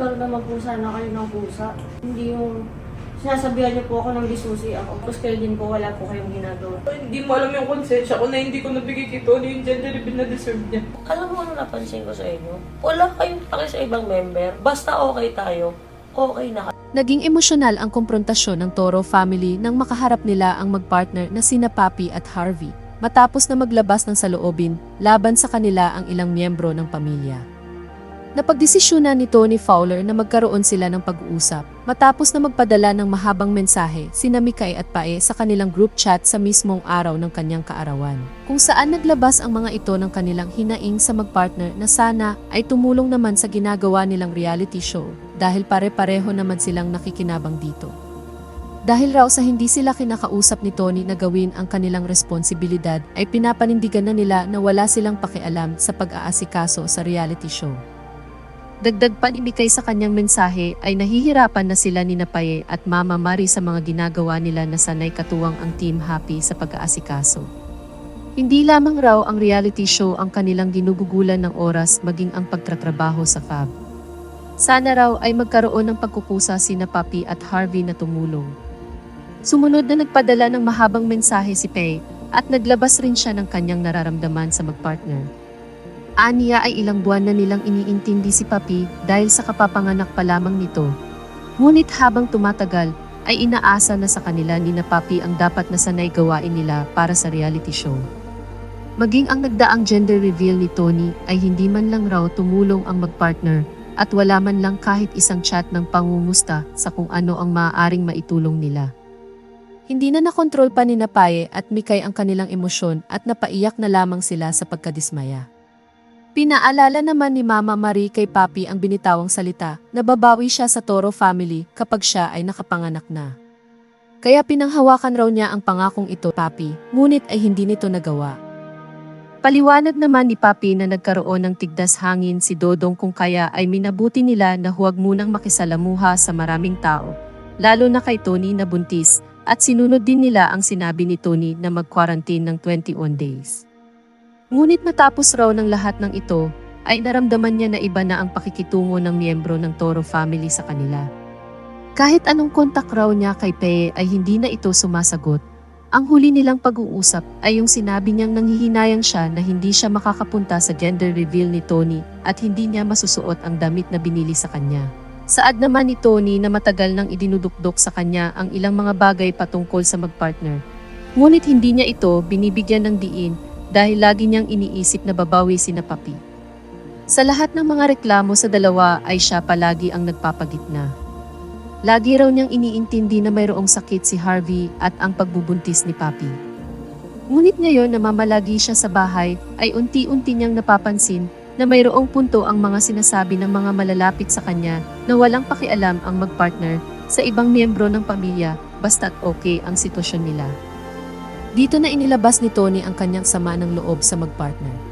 magkaroon naman po sana kayo ng pusa. Hindi yung sinasabihan niyo po ako ng disusi ako. Tapos kayo din po wala po kayong ginagawa. Hindi mo alam yung konsensya ko na hindi ko nabigay kay Tony yung gender reveal na deserve niya. Alam mo ano napansin ko sa inyo? Wala kayong pake sa ibang member. Basta okay tayo, okay na Naging emosyonal ang komprontasyon ng Toro family nang makaharap nila ang magpartner na sina Papi at Harvey matapos na maglabas ng saloobin laban sa kanila ang ilang miyembro ng pamilya. Napagdesisyonan ni Tony Fowler na magkaroon sila ng pag-uusap matapos na magpadala ng mahabang mensahe sina Mikay at Pae sa kanilang group chat sa mismong araw ng kanyang kaarawan. Kung saan naglabas ang mga ito ng kanilang hinaing sa magpartner na sana ay tumulong naman sa ginagawa nilang reality show dahil pare-pareho naman silang nakikinabang dito. Dahil raw sa hindi sila kinakausap ni Tony na gawin ang kanilang responsibilidad ay pinapanindigan na nila na wala silang pakialam sa pag-aasikaso sa reality show. Dagdag pa ni Mikay sa kanyang mensahe ay nahihirapan na sila ni Napaye at Mama Mari sa mga ginagawa nila na sanay katuwang ang Team Happy sa pag-aasikaso. Hindi lamang raw ang reality show ang kanilang ginugugulan ng oras maging ang pagtatrabaho sa Fab. Sana raw ay magkaroon ng pagkukusa sina Papi at Harvey na tumulong. Sumunod na nagpadala ng mahabang mensahe si Pei at naglabas rin siya ng kanyang nararamdaman sa magpartner. Aniya ay ilang buwan na nilang iniintindi si Papi dahil sa kapapanganak pa lamang nito. Ngunit habang tumatagal, ay inaasa na sa kanila ni na Papi ang dapat na sanay gawain nila para sa reality show. Maging ang nagdaang gender reveal ni Tony ay hindi man lang raw tumulong ang magpartner at wala man lang kahit isang chat ng pangumusta sa kung ano ang maaaring maitulong nila. Hindi na nakontrol pa ni Napaye at Mikay ang kanilang emosyon at napaiyak na lamang sila sa pagkadismaya. Pinaalala naman ni Mama Marie kay Papi ang binitawang salita na babawi siya sa Toro family kapag siya ay nakapanganak na. Kaya pinanghawakan raw niya ang pangakong ito, Papi, ngunit ay hindi nito nagawa. Paliwanag naman ni Papi na nagkaroon ng tigdas hangin si Dodong kung kaya ay minabuti nila na huwag munang makisalamuha sa maraming tao, lalo na kay Tony na buntis, at sinunod din nila ang sinabi ni Tony na mag-quarantine ng 21 days. Ngunit matapos raw ng lahat ng ito, ay naramdaman niya na iba na ang pakikitungo ng miyembro ng Toro family sa kanila. Kahit anong kontak raw niya kay Pei ay hindi na ito sumasagot, ang huli nilang pag-uusap ay yung sinabi niyang nanghihinayang siya na hindi siya makakapunta sa gender reveal ni Tony at hindi niya masusuot ang damit na binili sa kanya. Saad naman ni Tony na matagal nang idinudukdok sa kanya ang ilang mga bagay patungkol sa magpartner. Ngunit hindi niya ito binibigyan ng diin dahil lagi niyang iniisip na babawi si na Papi. Sa lahat ng mga reklamo sa dalawa ay siya palagi ang nagpapagitna. Lagi raw niyang iniintindi na mayroong sakit si Harvey at ang pagbubuntis ni Papi. Ngunit ngayon na mamalagi siya sa bahay ay unti-unti niyang napapansin na mayroong punto ang mga sinasabi ng mga malalapit sa kanya na walang pakialam ang magpartner sa ibang miyembro ng pamilya basta't okay ang sitwasyon nila. Dito na inilabas ni Tony ang kanyang sama ng loob sa magpartner.